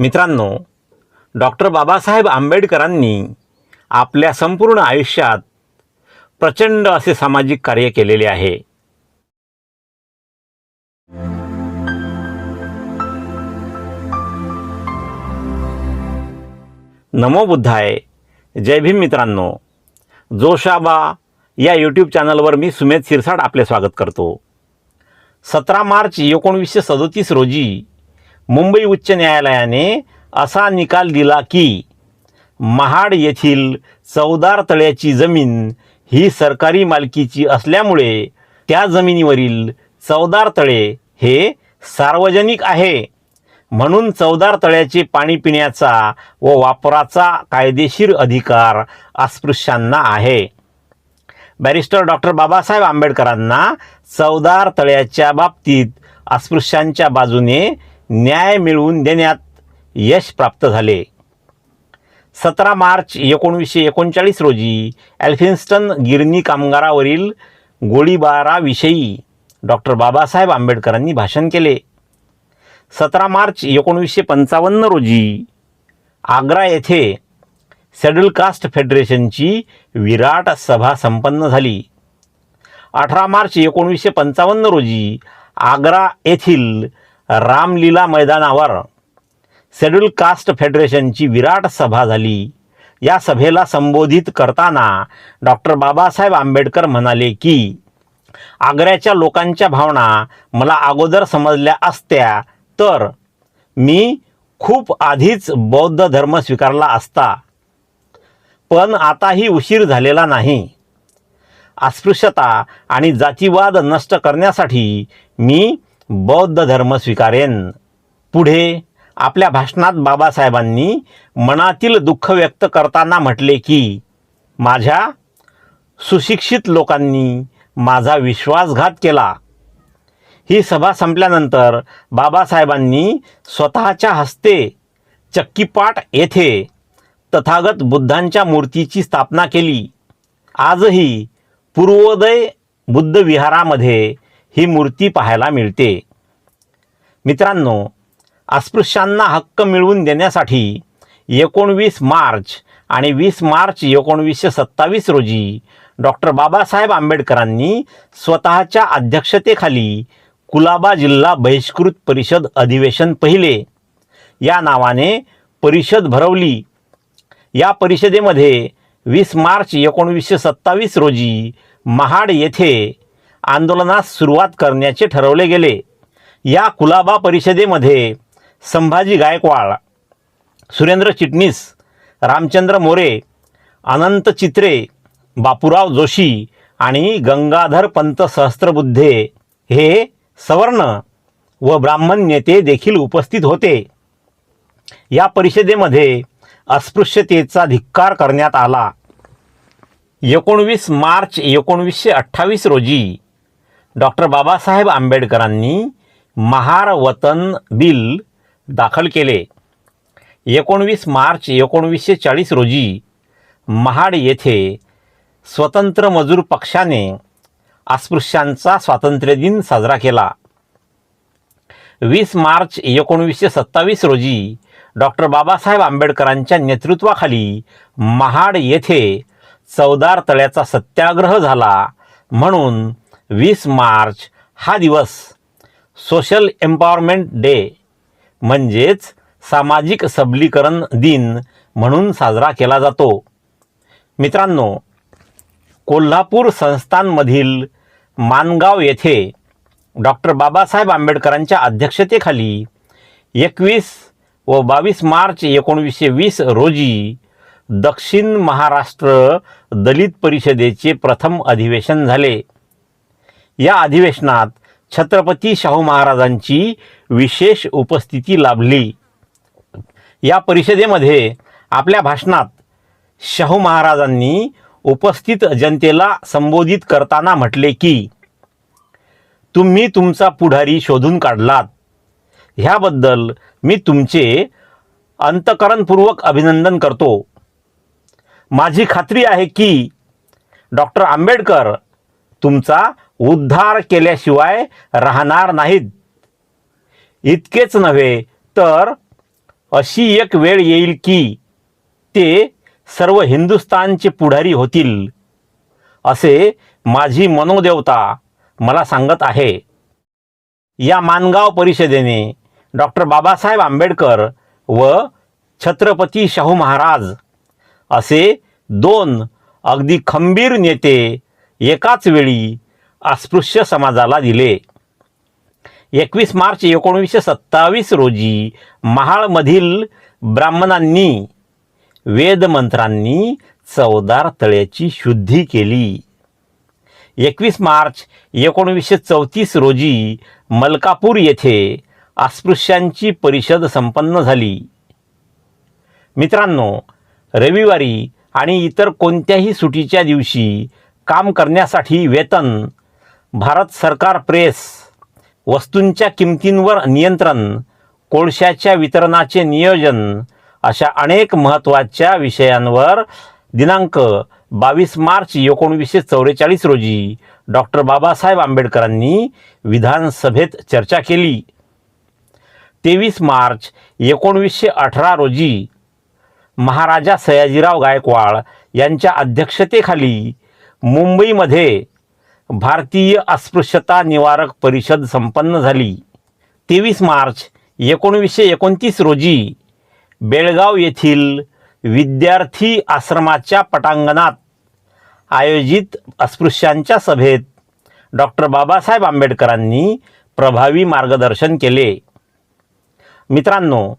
मित्रांनो डॉक्टर बाबासाहेब आंबेडकरांनी आपल्या संपूर्ण आयुष्यात प्रचंड असे सामाजिक कार्य केलेले आहे. नमो बुद्धाय. जय भीम मित्रांनो. जोशाबा या यूट्यूब चॅनलवर मी सुमेध सिरसाट आपले स्वागत करतो. सतरा मार्च एकोणवीसशे सदोतीस रोजी मुंबई उच्च न्यायालयाने असा निकाल दिला की महाड येथील चौदार तळ्याची जमीन ही सरकारी मालकीची असल्यामुळे त्या जमिनीवरील चौदार तळे हे सार्वजनिक आहे. म्हणून चौदार तळ्याचे पाणी पिण्याचा व वापराचा कायदेशीर अधिकार अस्पृश्यांना आहे. बॅरिस्टर डॉक्टर बाबासाहेब आंबेडकरांना चौदार तळ्याच्या बाबतीत अस्पृश्यांच्या बाजूने न्याय मिळवून देण्यात यश प्राप्त झाले. सतरा मार्च एकोणवीसशे एकोणचाळीस रोजी ॲल्फिन्स्टन गिरणी कामगारावरील गोळीबाराविषयी डॉक्टर बाबासाहेब आंबेडकरांनी भाषण केले. सतरा मार्च एकोणीसशे पंचावन्न रोजी आग्रा येथे शेड्यूल कास्ट फेडरेशनची विराट सभा संपन्न झाली. अठरा मार्च एकोणीसशे पंचावन्न रोजी आग्रा येथील रामलीला मैदानावर शेड्यूल कास्ट फेडरेशनची विराट सभा झाली. या सभेला संबोधित करताना डॉक्टर बाबासाहेब आंबेडकर म्हणाले की आग्र्याच्या लोकांच्या भावना मला अगोदर समजल्या असत्या तर मी खूप आधीच बौद्ध धर्म स्वीकारला असता. पण आताही उशीर झालेला नाही. अस्पृश्यता आणि जातीवाद नष्ट करण्यासाठी मी बौद्ध धर्म स्वीकारेन. पुढे आपल्या भाषणात बाबासाहेबांनी मनातील दुःख व्यक्त करताना म्हटले की माझ्या सुशिक्षित लोकांनी माझा विश्वासघात केला. ही सभा संपल्यानंतर बाबासाहेबांनी स्वतःच्या हस्ते चक्कीपाट येथे तथागत बुद्धांच्या मूर्तीची स्थापना केली. आजही पूर्वोदय बुद्ध विहारामध्ये ही मूर्ती पाहायला मिळते. मित्रांनो अस्पृश्यांना हक्क मिळवून देण्यासाठी एकोणवीस मार्च आणि वीस मार्च एकोणवीसशे सत्तावीस रोजी डॉक्टर बाबासाहेब आंबेडकरांनी स्वतःच्या अध्यक्षतेखाली कुलाबा जिल्हा बहिष्कृत परिषद अधिवेशन पहिले. या नावाने परिषद भरवली. या परिषदेमध्ये वीस मार्च एकोणवीसशे सत्तावीस रोजी महाड येथे आंदोलनास सुरुवात करण्याचे ठरवले गेले. या कुलाबा परिषदेमध्ये संभाजी गायकवाड सुरेंद्र चिटणीस रामचंद्र मोरे अनंत चित्रे बापूराव जोशी आणि गंगाधर पंत सहस्त्रबुद्धे हे सवर्ण व ब्राह्मण नेते देखील उपस्थित होते. या परिषदेमध्ये अस्पृश्यतेचा धिक्कार करण्यात आला. एकोणवीस मार्च एकोणवीसशे अठ्ठावीस रोजी डॉक्टर बाबासाहेब आंबेडकरांनी महार वतन बिल दाखल केले. एकोणवीस मार्च एकोणवीसशे चाळीस रोजी महाड येथे स्वतंत्र मजूर पक्षाने अस्पृश्यांचा स्वातंत्र्य दिन साजरा केला. वीस मार्च एकोणवीसशे सत्तावीस रोजी डॉक्टर बाबासाहेब आंबेडकरांच्या नेतृत्वाखाली महाड येथे चौदार तळ्याचा सत्याग्रह झाला म्हणून वीस मार्च हा दिवस. सोशल एम्पॉवरमेंट डे म्हणजेच सामाजिक सबलीकरण दिन म्हणून साजरा केला जातो. मित्रांनो कोल्हापूर संस्थानमधील मानगाव येथे डॉक्टर बाबासाहेब आंबेडकरांच्या अध्यक्षतेखाली एकवीस व बावीस मार्च एकोणवीसशे वीस रोजी दक्षिण महाराष्ट्र दलित परिषदेचे प्रथम अधिवेशन झाले. या अधिवेशनात छत्रपती शाहू महाराजांची विशेष उपस्थिती लाभली. या परिषदेमध्ये आपल्या भाषणात शाहू महाराजांनी उपस्थित जनतेला संबोधित करताना म्हटले की तुम्ही तुमचा पुढारी शोधून काढलात. ह्याबद्दल मी तुमचे अंतकरणपूर्वक अभिनंदन करतो. माझी खात्री आहे की डॉक्टर आंबेडकर तुमचा उद्धार केल्याशिवाय राहणार नाहीत. इतकेच नव्हे तर अशी एक वेळ येईल की ते सर्व हिंदुस्थानचे पुढारी होतील असे माझी मनोदेवता मला सांगत आहे. या मानगाव परिषदेने डॉक्टर बाबासाहेब आंबेडकर व छत्रपती शाहू महाराज असे दोन अगदी खंबीर नेते एकाच वेळी अस्पृश्य समाजाला दिले. एकवीस मार्च एकोणीसशे सत्तावीस रोजी महाळमधील ब्राह्मणांनी वेदमंत्रांनी चवदार तळ्याची शुद्धी केली. एकवीस मार्च एकोणवीसशे चौतीस रोजी मलकापूर येथे अस्पृश्यांची परिषद संपन्न झाली. मित्रांनो रविवारी आणि इतर कोणत्याही सुटीच्या दिवशी काम करण्यासाठी वेतन भारत सरकार प्रेस वस्तूंच्या किमतींवर नियंत्रण कोळशाच्या वितरणाचे नियोजन अशा अनेक महत्त्वाच्या विषयांवर दिनांक बावीस मार्च एकोणवीसशे चौवेचाळीस रोजी डॉक्टर बाबासाहेब आंबेडकरांनी विधानसभेत चर्चा केली. तेवीस मार्च एकोणवीसशे अठरा रोजी महाराजा सयाजीराव गायकवाड यांच्या अध्यक्षतेखाली मुंबईमध्ये भारतीय अस्पृश्यता निवारक परिषद संपन्न झाली. तेवीस मार्च एकोणवीसशे एकोणतीस रोजी बेळगाव येथील विद्यार्थी आश्रमाच्या पटांगणात आयोजित अस्पृश्यांच्या सभेत डॉक्टर बाबासाहेब आंबेडकरांनी प्रभावी मार्गदर्शन केले. मित्रांनो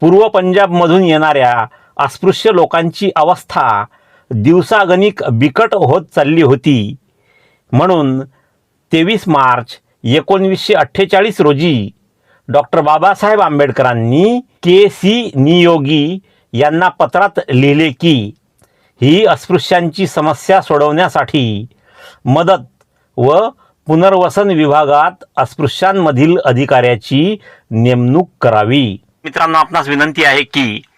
पूर्व पंजाबमधून येणाऱ्या अस्पृश्य लोकांची अवस्था दिवसागणिक बिकट होत चालली होती. म्हणून तेवीस मार्च एकोणवीसशे अठ्ठेचाळीस रोजी डॉक्टर बाबासाहेब आंबेडकरांनी के सी नियोगी यांना पत्रात लिहिले की ही अस्पृश्यांची समस्या सोडवण्यासाठी मदत व पुनर्वसन विभागात अस्पृश्यांमधील अधिकाऱ्याची नेमणूक करावी. मित्रांनो आपणास विनंती आहे की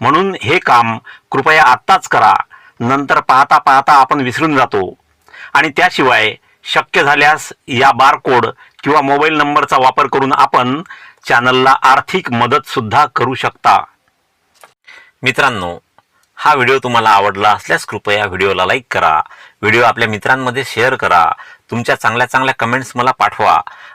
म्हणून हे काम कृपया आत्ताच करा. नंतर पाहता पाहता आपण विसरून जातो. आणि त्याशिवाय शक्य झाल्यास या बारकोड किंवा मोबाईल नंबरचा वापर करून आपण चॅनलला आर्थिक मदत सुद्धा करू शकता. मित्रांनो हा व्हिडिओ तुम्हाला आवडला असल्यास कृपया व्हिडिओला लाईक करा. व्हिडिओ आपल्या मित्रांमध्ये शेअर करा. तुमच्या चांगल्या चांगल्या कमेंट्स मला पाठवा.